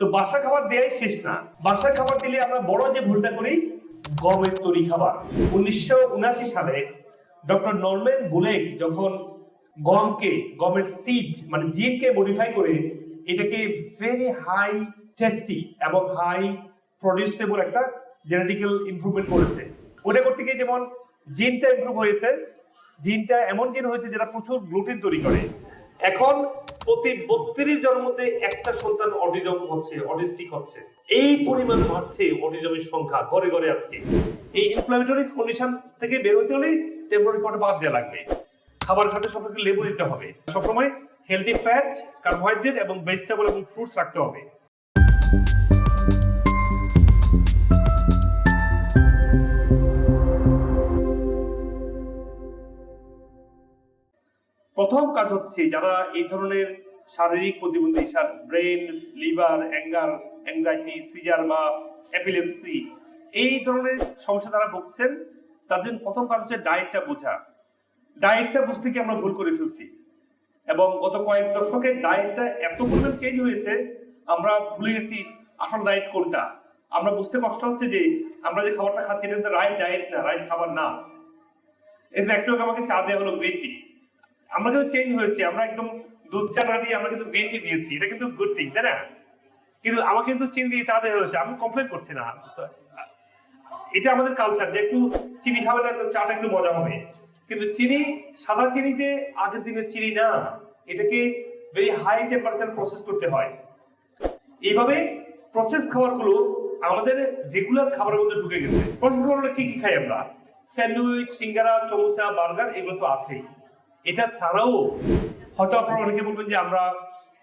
তো বাসা খাবার দেয়াই শেষ না। বাসা খাবার দিলে আমরা বড় যে ভুলটা করি, গমের তৈরি খাবার। উনিশশো উনাশি সালে ডক্টর নরম্যান বুলেক যখন গমকে, গমের সিড মানে জিনকে মডিফাই করে এটাকে ভেরি হাই টেস্টি এবং হাই প্রডিউসেবল একটা জেনেটিক্যাল ইমপ্রুভমেন্ট করেছে। ওটা করতে গিয়ে যেমন জিনটা ইমপ্রুভ হয়েছে, জিনটা এমন জিন হয়েছে যেটা প্রচুর গ্লুটিন তৈরি করে। এখন প্রতি বত্রিশ জনের মধ্যে একটা সন্তান অটিজম হচ্ছে, অটিস্টিক হচ্ছে। এই পরিমাণ বাড়ছে অটিজমের সংখ্যা ঘরে ঘরে আজকে। এই ইনফ্লামেটরি কন্ডিশন থেকে বের হতে হলে টেম্পোরারি কটা বাদ দেওয়া লাগবে। খাবার সাথে সম্পর্কে লেবু দিতে হবে। সবসময় হেলদি ফ্যাট কার্বোহাইড্রেট এবং ভেজিটেবল এবং ফ্রুটস রাখতে হবে। প্রথম কাজ হচ্ছে যারা এই ধরনের শারীরিক প্রতিবন্ধী brain, liver, anger, anxiety, seizure বা এপিলেপসি, এই ধরনের সমস্যা তারা ভুগছেন, তাদের প্রথম কাজ হচ্ছে ডায়েটটা বোঝা। ডায়েটটা বুঝতে কি আমরা ভুল করে ফেলছি। এবং গত কয়েক দশকের ডায়েটটা এত পরিমাণ চেঞ্জ হয়েছে, আমরা ভুলে গেছি আসল ডায়েট কোনটা। আমরা বুঝতে কষ্ট হচ্ছে যে আমরা যে খাবারটা খাচ্ছি, এটা রাইট ডায়েট না রাইট খাবার না। এখানে একটু আমাকে চা দেওয়া হলো গ্রিন টি আমরা কিন্তু চেঞ্জ হয়েছে, আমরা একদম দুধ চাটা দিয়ে আমরা কিন্তু গ্রিন দিয়েছি, এটা কিন্তু গুড থিং তাই না? কিন্তু আমাকে কিন্তু চিনি দিয়ে চা দেওয়া হয়েছে, আমি কমপ্লেন করছি না এটা আমাদের কালচার যে একটু চিনি খাবে না চাটা একটু মজা হবে। কিন্তু চিনি, সাদা চিনি যে আগের দিনের চিনি না, এটাকে ভেরি হাই টেম্পারেচার প্রসেস করতে হয়। এইভাবে প্রসেস খাবারগুলো আমাদের রেগুলার খাবারের মধ্যে ঢুকে গেছে। প্রসেস খাবারগুলো কি কি খাই আমরা? স্যান্ডউইচ সিঙ্গারা, চমুচা, বার্গার, এগুলো তো আছেই। এটা ছাড়াও হয়তো আপনারা অনেকে বলবেন যে আমরা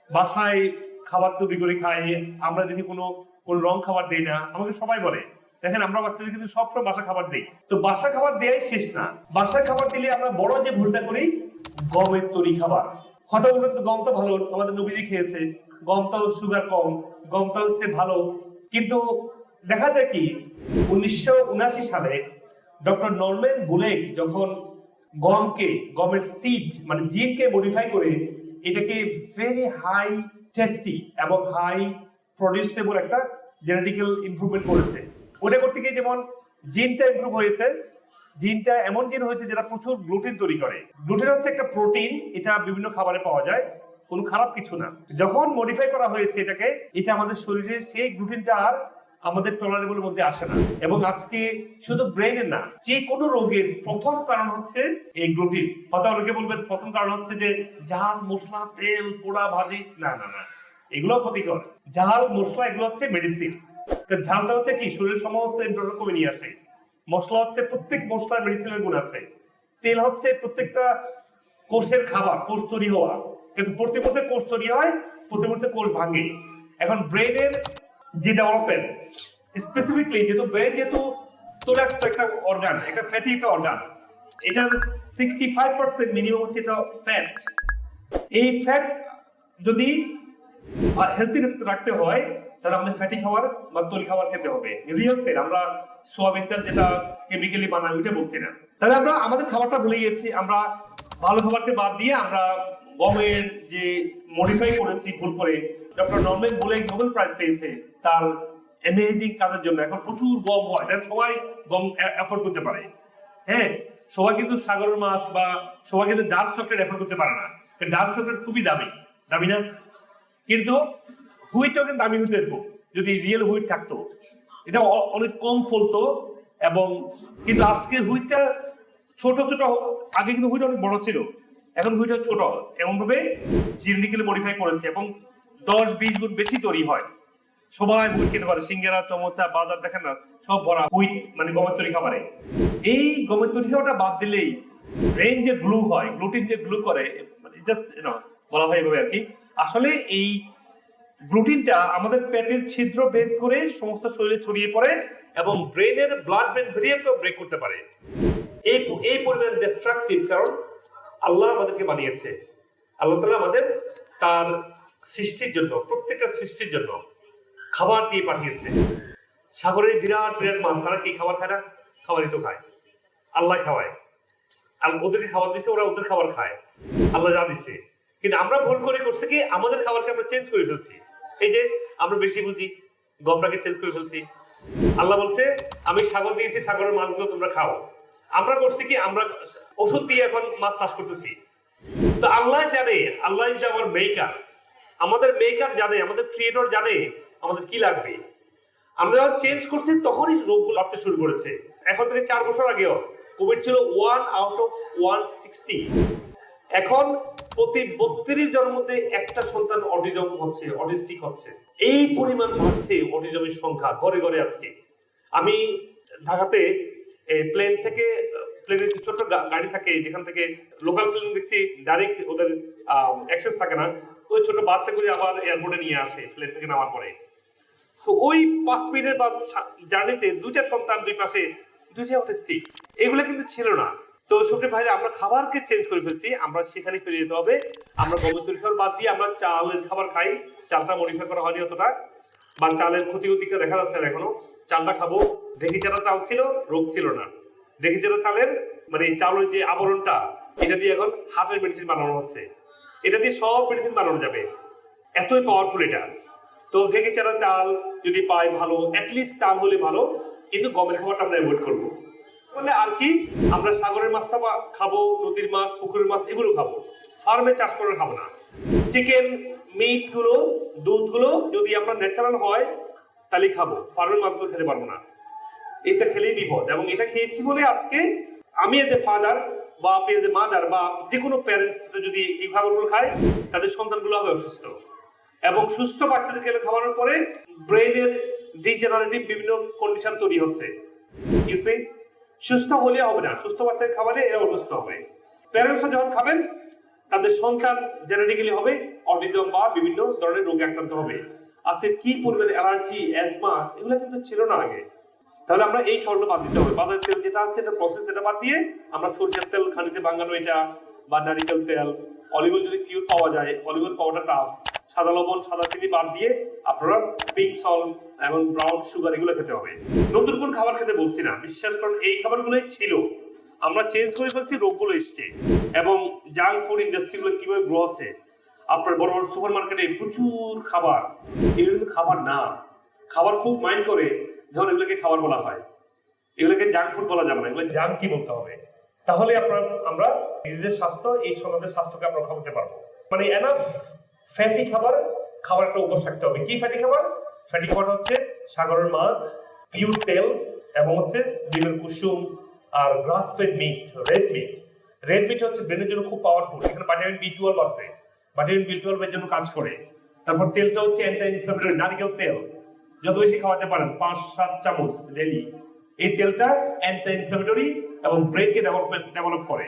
বাসায় খাবার তৈরি করে খাই, আমরা যদি কোনো কোনো রং খাবার দেই না, আমাকে সবাই বলে। দেখেন, আমরা বাচ্চাদের কিন্তু সবসময় বাসা খাবার দেই। তো বাসা খাবার দেয়াই শেষ না। বাসা খাবার দিলে আমরা বড় যে ভুলটা করি, গমের তৈরি খাবার। হয়তো বলবেন তো গম তো ভালো, আমাদের নবীজি খেয়েছে। গমটাও সুগার কম, গমটা হচ্ছে ভালো। কিন্তু দেখা যায় কি, উনিশশো উনাশি সালে ডক্টর নরম্যান বুলেক যখন গমকে, গমের সিড মানে জিনকে মডিফাই করে এটাকে ভেরি হাই টেস্টি এবং হাই প্রডিউসেবল একটা জেনেটিক্যাল ইমপ্রুভমেন্ট করেছে। ওটা করতে গিয়ে যেমন জিনটা ইমপ্রুভ হয়েছে, জিনটা এমন জিন হয়েছে যেটা প্রচুর গ্লুটিন তৈরি করে। গ্লুটিন হচ্ছে একটা প্রোটিন এটা বিভিন্ন খাবারে পাওয়া যায়, কোনো খারাপ কিছু না। যখন মডিফাই করা হয়েছে এটাকে, এটা আমাদের শরীরে সেই গ্লুটিনটা আর আমাদের টলারেবলের মধ্যে আসে না। এবং আজকে শুধু ব্রেনের না, যে কোনো রোগের প্রথম কারণ হচ্ছে এই গ্লুটিন হয়তো অনেকে বলবেন, প্রথম কারণ হচ্ছে যে ঝাল মশলা তেল, পোড়া, ভাজি। না না না এগুলো ক্ষতিকর। ঝাল মশলা এগুলো হচ্ছে মেডিসিন ঝালটা হচ্ছে কি? শরীরের সমস্ত ইনফ্লামেশন কমে নিয়ে আসে। মশলা হচ্ছে প্রত্যেক মশলার মেডিসিনের গুণ আছে। তেল হচ্ছে প্রত্যেকটা কোষের খাবার, কোষ তৈরি হওয়া। কিন্তু প্রতি প্রত্যেক কোষ তৈরি হয়, প্রতি প্রত্যেক কোষ ভাঙে। এখন ব্রেনের যে ডেভেলপমেন্ট স্পেসিফিকলি যেহেতু ব্রেন যেহেতু তৈলাক্ত একটা অর্গান একটা ফ্যাটি একটা অর্গান এটা সিক্সটি ফাইভ পার্সেন্ট মিনিমাম হচ্ছে এটা ফ্যাট এই ফ্যাট যদি হেলদি রাখতে হয়, তাহলে আমাদের ফ্যাটি খাবার বা তৈরি খাবার খেতে হবে। রিয়েল তেল, আমরা সোয়াবিন তেল যেটা কেমিক্যালি বানাই, ওইটা বলছি না। তাহলে আমরা, আমাদের খাবারটা ভুলে গেছি, আমরা ভালো খাবারকে বাদ দিয়ে আমরা গমের যে মডিফাই করেছি ভুল করে ডক্টর নরম্যান বলে নোবেল প্রাইজ পেয়েছে তার অ্যামেজিং কাজের জন্য। এখন প্রচুর গম হয় এটা সবাই গম অ্যাফোর্ড করতে পারে। হ্যাঁ সবাই কিন্তু সাগরের মাছ বা সবাই কিন্তু ডার্ক চকলেট অ্যাফোর্ড করতে পারে না। ডার্ক চকলেট খুবই দামি দামি না? কিন্তু হুইটটাও কিন্তু দামি হতো এরকম যদি রিয়েল হুইট থাকতো। এটা অনেক কম ফলতো এবং কিন্তু আজকের হুইটটা ছোট ছোট, আগে কিন্তু হুইট অনেক বড় ছিল। এখন হুইটটা ছোট। এমন ভাবে জেনেটিক্যালি মডিফাই করেছে এবং দশ বিশ গুণ বেশি তৈরি হয়। সবাই হুইট খেতে পারে, সিঙ্গারা, চমচা, বাজার দেখেন না, সব ভরা হুইট মানে গমের তৈরি খাবারে। এই গমের তৈরি খাবারটা বাদ দিলেই ব্রেন যে গ্লু হয় গ্লুটিন যে গ্লু করে জাস্ট বলা হয় এভাবে আর কি। আসলে এই গ্লুটিনটা আমাদের পেটের ছিদ্র ভেদ করে সমস্ত শরীরে ছড়িয়ে পড়ে এবং ব্রেনের ব্লাড ব্রেন ব্যারিয়ারকে ব্রেক করতে পারে। এই এই পরিমাণ ডিস্ট্রাকটিভ কারণ আল্লাহ আমাদেরকে বানিয়েছে। আল্লাহ তালা আমাদের তার সৃষ্টির জন্য, প্রত্যেকটা সৃষ্টির জন্য খাবার দিয়ে পাঠিয়েছে। সাগরের বিরাট বিরাট মাছ, তারা কি খাবার খায় না? খাবারই তো খায়। আল্লাহ খাওয়ায়। আর ওদেরকে খাবার দিছে, ওরা ওদের খাবার খায়। আল্লাহ যা দিছে। কিন্তু আমরা ভুল করে করছে কি? আমাদের খাবারকে আমরা চেঞ্জ করে ফেলছি। এই যে, আমরা বেশি বুঝি, গমটাকে চেঞ্জ করে ফেলছি। আল্লাহ বলছে, আমি সাগর দিয়েছি, সাগরের মাছগুলো তোমরা খাও। আমরা করছি কি? আমরা ওষুধ দিয়ে এখন মাছ চাষ করতেছি। তো আল্লাহ জানে, আল্লাহ ইজ আমার মেকার আমাদের মেকার জানে, আমাদের ক্রিয়েটর জানে আমাদের কি লাগবে। আমরা যখন চেঞ্জ করছি তখনই রোগগুলো আসতে শুরু করেছে। এখন থেকে চার বছর আগেও কোভিড ছিল one out of one sixty এখন প্রতি বত্রিশ জনের মধ্যে একটা সন্তান অটিজম হচ্ছে অটিস্টিক হচ্ছে। এই পরিমাণ বাড়ছে অটিজমের সংখ্যা ঘরে ঘরে আজকে। আমি ঢাকাতে প্লেন থেকে প্লেনের যে ছোট গা- গাড়ি থাকে, যেখান থেকে লোকাল প্লেন দেখছি ডাইরেক্ট ওদের অ্যাক্সেস থাকে না। ওই ছোট বাসে করে আবার এয়ারপোর্টে নিয়ে আসে প্লেন থেকে নামার পরে। তো ওই পাঁচ মিনিটের বা জার্নিতে দুইটা সন্তান দুই পাশে, দুইটা অটিস্টিক এগুলো কিন্তু ছিল না। তো সুপ্রিয় ভাইরা, আমরা খাবারকে চেঞ্জ করে ফেলছি। আমরা সেখানে ফিরে যেতে হবে। আমরা গমের তৈরি খাবার বাদ দিয়ে আমরা চালের খাবার খাই। চালটা মডিফাই করা হয়নি অতটা। বা চালের ক্ষতি দিকটা দেখা যাচ্ছে না এখনও। চালটা খাব। ঢেকি চারা চাল ছিল, রোগ ছিল না। ঢেকি চারা চালের মানে চালের যে আবরণটা, এটা দিয়ে এখন হার্টের মেডিসিন বানানো হচ্ছে। এটা দিয়ে সব মেডিসিন বানানো যাবে। এতই পাওয়ারফুল এটা। তো ঢেকে চারা চাল যদি পাই ভালো অ্যাটলিস্ট চাল হলে ভালো, কিন্তু গমের খাবারটা আমরা অ্যাভয়েড করব। বলে আর কি, আমরা সাগরের মাছটা খাব, নদীর মাছ, পুকুরের মাছ, এগুলো খাব। ফার্মে চাষ করে খাব না। চিকেন মিটগুলো দুধগুলো যদি আমরা ন্যাচারাল হয়, তাহলে খাব। ফার্মের মাছগুলো খেতে পারব না। এটা খেলেই বিপদ। এবং এটা খেয়েছি বলে আজকে আমি এজ এ ফাদার বা আপনি মাদার বা যে কোনো প্যারেন্টস যদি এই খাবারগুলো খায়, তাদের সন্তানগুলো হবে অসুস্থ। এবং সুস্থ বাচ্চাদের খেলে খাওয়ানোর পরে ব্রেনের ডিজেনারেটিভ বিভিন্ন কন্ডিশন তৈরি হচ্ছে। ইউ সি সুস্থ হলে হবে না। সুস্থ বাচ্চাকে খাওয়ালে এরা অসুস্থ হবে। প্যারেন্টসরা যখন খাবেন, তাদের সন্তান জেনেটিক্যালি হবে অটিজম বা বিভিন্ন ধরনের রোগে আক্রান্ত হবে। আজকে কি পরিমাণে অ্যালার্জি অ্যাজমা এগুলো কিন্তু ছিল না আগে। তাহলে আমরা এই খাবারগুলো বাদ দিতে হবে। বাজারের তেল যেটা আছে, এটা প্রসেস এটা বাদ দিয়ে আমরা সরষের তেল, খানিতে বাঙানো এটা বা নারিকেল তেল অলিভ অয়েল যদি পিওর পাওয়া যায় অলিভ অয়েল পাওয়াটা টাফ সাদা লবণ, সাদা চিনি বাদ দিয়ে আপনারা পিঙ্ক সল্ট এবং ব্রাউন সুগার এগুলো খেতে হবে। নতুন কোন খাবার খেতে বলছি না, বিশ্বাস করুন, এই খাবারগুলোই ছিল। আমরা চেঞ্জ করে ফেলছি, রোগগুলো এসছে। এবং জাঙ্ক ফুড ইন্ডাস্ট্রিগুলো কীভাবে গ্রো হচ্ছে, আপনার বড় বড় সুপার মার্কেটে প্রচুর খাবার। এগুলো কিন্তু খাবার না। খাবার খুব মাইন্ড করে যখন এগুলোকে খাবার বলা হয়, এগুলোকে জাঙ্ক ফুড বলা যাবে না, এগুলো জাঙ্ক কি বলতে হবে? তাহলে আপনার, আমরা নিজেদের স্বাস্থ্য, এই সমাজের স্বাস্থ্যকে আমরা রক্ষা করতে পারব। মানে এনাফ ফ্যাটি খাবার খাবার একটা উপর থাকতে হবে। কি ফ্যাটি খাবার? ফ্যাটি খাবার হচ্ছে সাগরের মাছ পিউর তেল এবং হচ্ছে ডিমের কুসুম আর grass fed meat red meat red meat হচ্ছে ব্রেনের জন্য খুব পাওয়ারফুল এখানে ভিটামিন বি টুয়েলভ আছে। ভিটামিন বি টুয়েলভ এর জন্য কাজ করে। তারপর তেলটা হচ্ছে অ্যান্টি নারিকেল তেল। যত বেশি খাওয়াতে পারেন, পাঁচ, সাত চামচ ডেলি এই তেলটা অ্যান্টি ইনফ্লামেটরি এবং ব্রেনকে ডেভেলপমেন্ট ডেভেলপ করে।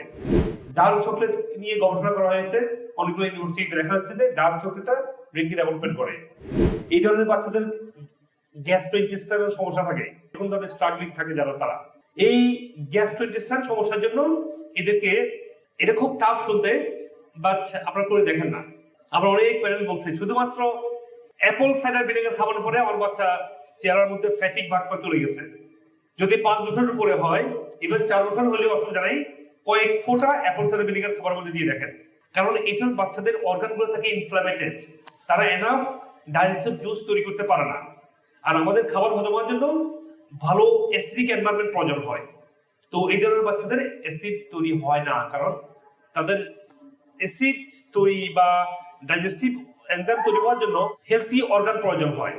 ডার্ক চকলেট নিয়ে গবেষণা করা হয়েছে। অনেকগুলো ইউনিভার্সিটিতে দেখা যাচ্ছে যে ডার্ক চকলেটটা ব্রেনকে ডেভেলপমেন্ট করে। এই ধরনের বাচ্চাদের গ্যাস্ট্রোইন্টেস্টাইনাল সমস্যা থাকে। কোন ধরনের স্ট্রাগলিং থাকে যারা, তারা। এই গ্যাস্ট্রোইন্টেস্টাইন সমস্যার জন্য এদেরকে, এটা খুব টাফ শুনতে বাট আপনারা করে দেখেন না। আমরা অনেক প্যারেন্ট বলছে, শুধুমাত্র অ্যাপল সাইডার ভিনেগার খাওয়ানোর পরে আমার বাচ্চা চেহারার মধ্যে ফ্যাটিক ভাগপা চলে গেছে। যদি পাঁচ বছরের উপরে হয় ইভেন চার বছর হলেও অসুবিধা নাই, কয়েক ফোঁটা অ্যাপল সাইডার ভিনেগার খাবার মধ্যে দিয়ে দেখেন। কারণ এইসব বাচ্চাদের অর্গানগুলো থাকে ইনফ্লামেটেড তারা এনাফ ডাইজেস্টিভ জুস তৈরি করতে পারে না। আর আমাদের খাবার হজমার জন্য ভালো অ্যাসিডিক এনভায়রনমেন্ট প্রয়োজন হয়। তো এই ধরনের বাচ্চাদের অ্যাসিড তৈরি হয় না, কারণ তাদের অ্যাসিড তৈরি বা ডাইজেস্টিভ এনজাইম তৈরি হওয়ার জন্য হেলথি অর্গান প্রয়োজন হয়।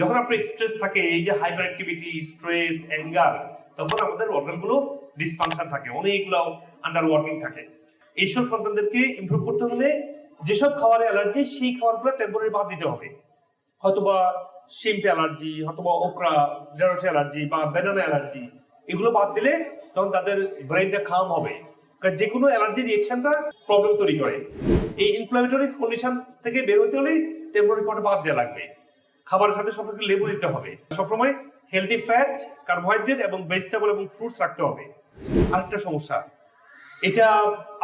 যখন আপনার স্ট্রেস থাকে, এই যে হাইপার অ্যাক্টিভিটি স্ট্রেস অ্যাঙ্গার তখন আমাদের অর্গানগুলো ডিসফাংশন থাকে, অনেকগুলো আন্ডার ওয়ার্কিং থাকে। এইসব সন্তানদেরকে ইমপ্রুভ করতে হলে যেসব খাবারে অ্যালার্জি সেই খাবারগুলো টেম্পোরারি বাদ দিতে হবে। হয়তোবা শিম্প অ্যালার্জি হয়তোবা ওকরা ঢেঁড়স অ্যালার্জি বা ব্যানানা অ্যালার্জি এগুলো বাদ দিলে তখন তাদের ব্রেনটা খাম হবে। যে কোনো অ্যালার্জি রিয়েকশনটা প্রবলেম তৈরি করে। এই ইনফ্লামেটরি কন্ডিশন থেকে বের হতে হলে টেম্পোরারি খাবারটা বাদ দেওয়া লাগবে। খাবারের সাথে সবসময় লেবু দিতে হবে। সবসময় হেলদি ফ্যাট কার্বোহাইড্রেট এবং ভেজিটেবল এবং ফ্রুটস রাখতে হবে। আরেকটা সমস্যা, এটা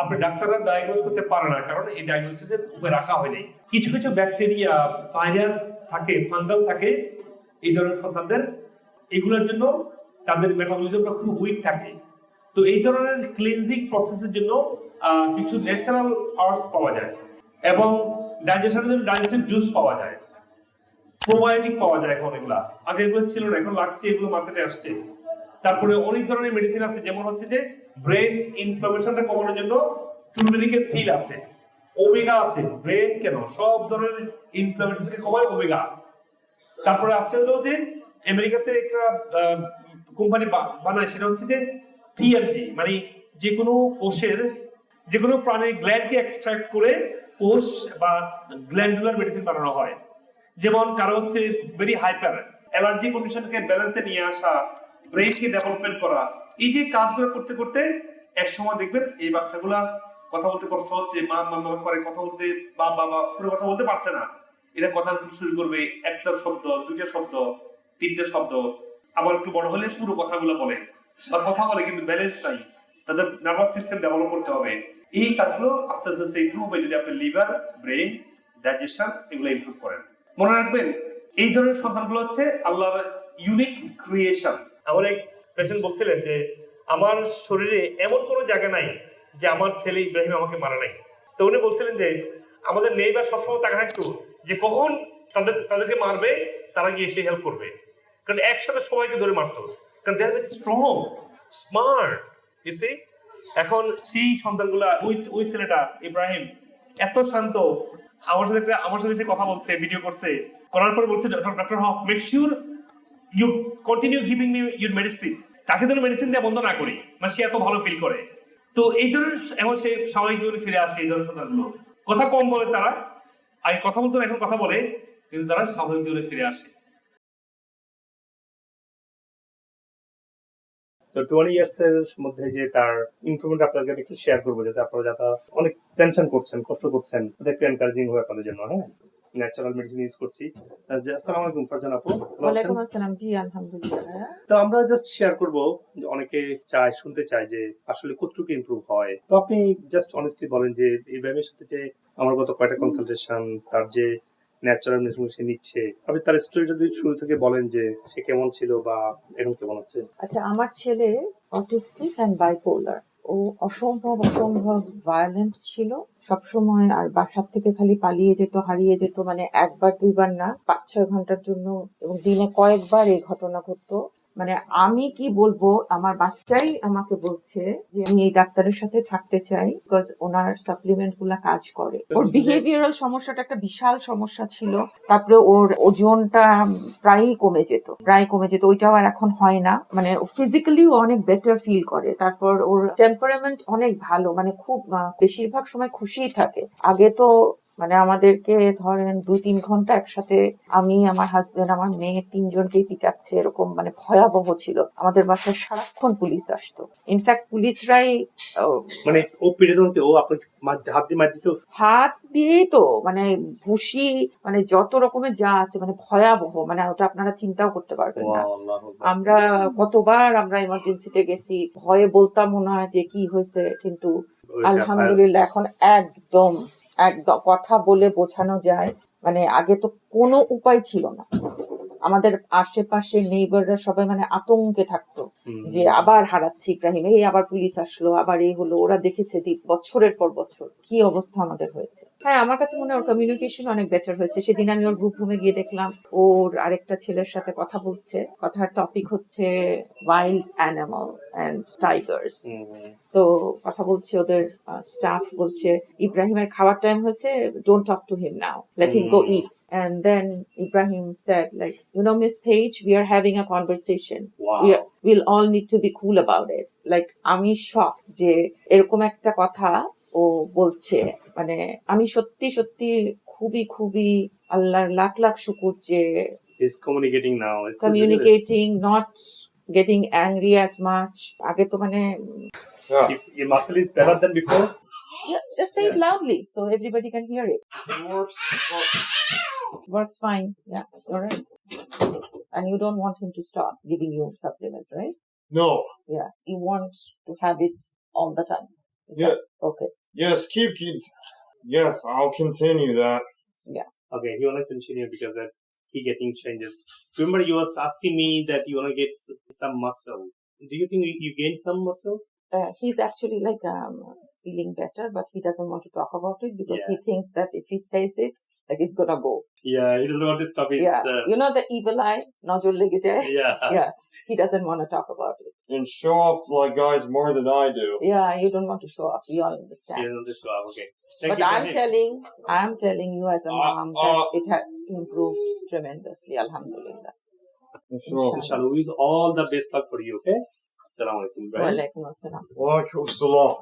আপনি ডাক্তাররা ডায়াগনোজ করতে পারে না, কারণ এই ডায়াগনোসিসের উপরে রাখা হয়নি কিছু কিছু ব্যাকটেরিয়া ভাইরাস থাকে ফাঙ্গাল থাকে, এই ধরনের সন্তানদের। এগুলোর জন্য তাদের মেটাবলিজমটা খুব উইক থাকে। তো এই ধরনের ক্লিনজিং প্রসেসের জন্য কিছু ন্যাচারাল আর্টস পাওয়া যায় এবং ডাইজেশনের জন্য ডাইজেশন জুস পাওয়া যায়। প্রোবায়োটিক পাওয়া যায় এখন এগুলা। আগে এগুলো ছিল না, এখন লাগছে, এগুলো মার্কেটে আসছে। তারপরে অনেক ধরনের মেডিসিন আছে, যেমন হচ্ছে যে ব্রেন ইনফ্লামেশনটা কমানোর জন্য টুলমেরিকের পিল আছে। ওমেগা আছে ব্রেন কেন? সব ধরনের ইনফ্লামেশনকে কমায় ওমেগা তারপরে আছে হলো যে আমেরিকাতে একটা কোম্পানি বানায়, সেটা হচ্ছে যে পিএমজি মানে যে কোনো কোষের যে কোনো প্রাণীর গ্ল্যান্ডকে এক্সট্রাক্ট করে কোষ বা গ্ল্যান্ডুলার মেডিসিন বানানো হয়। যেমন কারও হচ্ছে ভেরি হাইপার অ্যালার্জি কন্ডিশনকে ব্যালেন্সে নিয়ে আসা ব্রেনকে ডেভেলপমেন্ট করা, এই যে কাজগুলো করতে করতে এক সময় দেখবেন এই বাচ্চাগুলা কথা বলতে কষ্ট হচ্ছে, মা মা মা করে কথা বলতে বা বাবা পুরো কথা বলতে পারছে না। এরা কথা শুরু করবে, একটা শব্দ, দুইটা শব্দ, তিনটা শব্দ, আবার একটু বড় হলে পুরো কথাগুলো বলে। বা কথা বলে, কিন্তু ব্যালেন্স নাই। তাদের নার্ভাস সিস্টেম ডেভেলপ করতে হবে। এই কাজগুলো আস্তে আস্তে আস্তে ইমপ্রুভ হবে যদি আপনি লিভার ব্রেন ডাইজেশন এগুলো ইমপ্রুভ করেন। মনে রাখবেন, এই ধরনের সন্তানগুলো হচ্ছে আল্লাহর ইউনিক ক্রিয়েশন আমার এক পেশেন্ট বলছিলেন যে, আমার শরীরে এমন কোনো জায়গা নাই যে আমার ছেলে ইব্রাহিম আমাকে মারা নাই। তো উনি বলছিলেন যে, আমাদের নেই বা সবসময় তাকে থাকতো যে কখন তাদের, তাদেরকে মারবে, তারা গিয়ে এসে হেল্প করবে। কারণ একসাথে সবাইকে ধরে মারতো। কারণ they are very strong smart EC এখন সেই সন্তানগুলা ওই ওই ছেলেটা ইব্রাহিম এত শান্ত। আমার সাথে একটা আমার সাথে সে কথা বলছে ভিডিও করছে। করার পরে বলছে doctor Haque make sure you continue giving me your medicine তাকে যেন মেডিসিন দেওয়া বন্ধ না করি মানে সে এত ভালো ফিল করে। তো এই ধরনের এখন সে স্বাভাবিক জীবনে ফিরে আসে এই ধরনের সন্তানগুলো। কথা কম বলে তারা আগে কথা বলতো না, এখন কথা বলে কিন্তু তারা স্বাভাবিক জীবনে ফিরে আসে। তো টোয়েন্টি ইয়ার্স এর মধ্যে যে তার ইমপ্রুভমেন্ট আপনাদের একটু শেয়ার করব যাতে আপনারা যাতে অনেক টেনশন করছেন কষ্ট করছেন একটু এনকারেজিং হবে আপনাদের জন্য হ্যাঁ? ন্যাচারাল মেডিসিন ইউজ করছি। আসসালামু আলাইকুম ফারজান আপু ওয়ালাইকুম আসসালাম জি আলহামদুলিল্লাহ। তো আমরা জাস্ট শেয়ার করব অনেকে চায় শুনতে চায় যে আসলে কতটুকু ইমপ্রুভ হয়। তো আপনি জাস্ট অনেস্টলি বলেন যে ইব্রাহিমের সাথে যে আমার গত কয়টা কনসালটেশন তার যে ন্যাচারাল সে নিচ্ছে। আপনি তার স্টোরিটা যদি শুরু থেকে বলেন যে সে কেমন ছিল বা এখন কেমন আছে। আচ্ছা আমার ছেলে অটিস্টিক অ্যান্ড বাইপোলার ও অসম্ভব অসম্ভব ভায়োলেন্ট ছিল। সবসময় আর বাসার থেকে খালি পালিয়ে যেত, হারিয়ে যেত মানে একবার, দুইবার না পাঁচ ছয় ঘণ্টার জন্য এবং দিনে কয়েকবার এই ঘটনা ঘটতো। মানে আমি কি বলব আমার বাচ্চাই আমাকে বলছে যে আমি এই ডাক্তারের সাথে থাকতে চাই বিকজ ওনার সাপ্লিমেন্টগুলা কাজ করে। ওর বিহেভিয়ারাল সমস্যাটা একটা বিশাল সমস্যা ছিল। তারপরে ওর ওজনটা প্রায়ই কমে যেত প্রায় কমে যেত। ওইটাও আর এখন হয় না। মানে ফিজিক্যালিও অনেক বেটার ফিল করে। তারপর ওর টেম্পারামেন্ট অনেক ভালো। মানে খুব বেশিরভাগ সময় খুশিই থাকে। আগে তো মানে আমাদেরকে ধরেন দুই তিন ঘণ্টা একসাথে আমি আমার হাজবেন্ড আমার মেয়ে তিনজনকেই পিটাচ্ছে এরকম মানে ভয়াবহ ছিল। আমাদের বাসায় সারাক্ষণ পুলিশ আসতো। ইনফ্যাক্ট পুলিশরাই মানে ও পিড়ে ও হাত দিয়ে মার দিত? হাত দিয়েই তো মানে ভুসি মানে যত রকমের যা আছে মানে ভয়াবহ মানে ওটা আপনারা চিন্তাও করতে পারবেন না। আমরা কতবার আমরা ইমার্জেন্সিতে গেছি ভয়ে বলতাম মনে হয় যে কি হয়েছে কিন্তু আলহামদুলিল্লাহ এখন একদম একদম কথা বলে বোঝানো যায় মানে আগে তো কোনো উপায় ছিল না আমাদের আশেপাশে নেইবাররা সবাই মানে আতঙ্কে থাকতো। যে আবার হারাচ্ছি ইব্রাহিম এই আবার পুলিশ আসলো আবার এই হলো ওরা দেখেছে বছরের পর বছর কি অবস্থা আমাদের হয়েছে। হ্যাঁ আমার কাছে মনে হয় ওর কমিউনিকেশন অনেক বেটার হয়েছে। সেদিন আমি ওর গ্রুপ রুমে গিয়ে দেখলাম ওর আরেকটা ছেলের সাথে কথা বলছে কথার টপিক হচ্ছে wild animal and tigers hmm, hmm. তো কথা বলছে ওদের স্টাফ বলছে ইব্রাহিমের খাওয়ার টাইম হয়েছে don't talk to him now let him. Go eat and then Ibrahim said like you know miss page we are having a conversation We will all need to be cool about it like আমি shock যে এরকম একটা কথা ও বলছে মানে আমি সত্যি সত্যি খুবই খুবই আল্লাহর লাখ লাখ শুকুর যে communicating now. It's communicating not getting angry as much আগে তো মানে If your muscle is better than Yes, just say it loudly so everybody can hear it. Works fine. Yeah, all right. And you don't want him to stop giving you supplements, right? No. Yeah, you want to have it all the time. Is Yeah. that okay? Yes, keep it. Yes, I'll continue that. Yeah. Okay, you wanna continue because that he getting changes. Remember, you was asking me that you wanna get some muscle. Do you think you- you gain some muscle? Uh, he's actually like um, feeling better, but he doesn't want to talk about it because Yeah. he thinks that if he says it, like it's gonna go. Yeah, he doesn't want to stop his. Yeah, the... you know the evil eye, nodule ligature. Yeah, yeah, he doesn't want to talk about it and show off like guys more than I do. Yeah, you don't want to show off. We all understand. You don't want to show off. Okay. Thank but I'm telling, I'm telling you as a uh, mom uh, that it has improved tremendously. Alhamdulillah. Sure. Inshallah. We all the best luck for you. Okay. Assalamu alaikum. Wa alaikum assalam. Wa alaikum assalam.